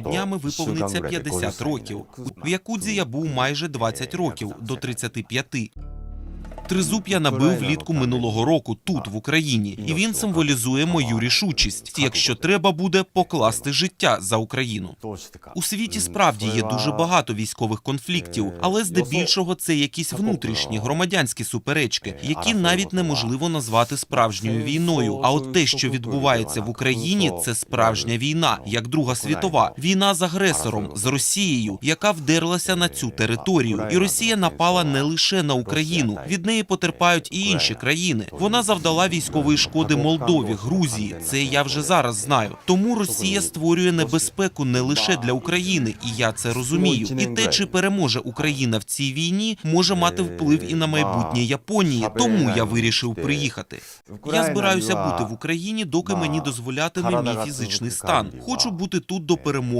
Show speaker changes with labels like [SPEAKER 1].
[SPEAKER 1] Днями виповниться 50 років. В Якудзі я був майже 20 років до 35. Тризуб я набив влітку минулого року тут, в Україні, і він символізує мою рішучість, якщо треба буде покласти життя за Україну. У світі справді є дуже багато військових конфліктів, але здебільшого це якісь внутрішні громадянські суперечки, які навіть неможливо назвати справжньою війною. А от те, що відбувається в Україні, це справжня війна, як Друга світова. Війна з агресором, з Росією, яка вдерлася на цю територію. І Росія напала не лише на Україну. Від неї потерпають і інші країни. Вона завдала військової шкоди Молдові, Грузії. Це я вже зараз знаю. Тому Росія створює небезпеку не лише для України, і я це розумію. І те, чи переможе Україна в цій війні, може мати вплив і на майбутнє Японії. Тому я вирішив приїхати. Я збираюся бути в Україні, доки мені дозволятиме мій фізичний стан. Хочу бути тут до перемоги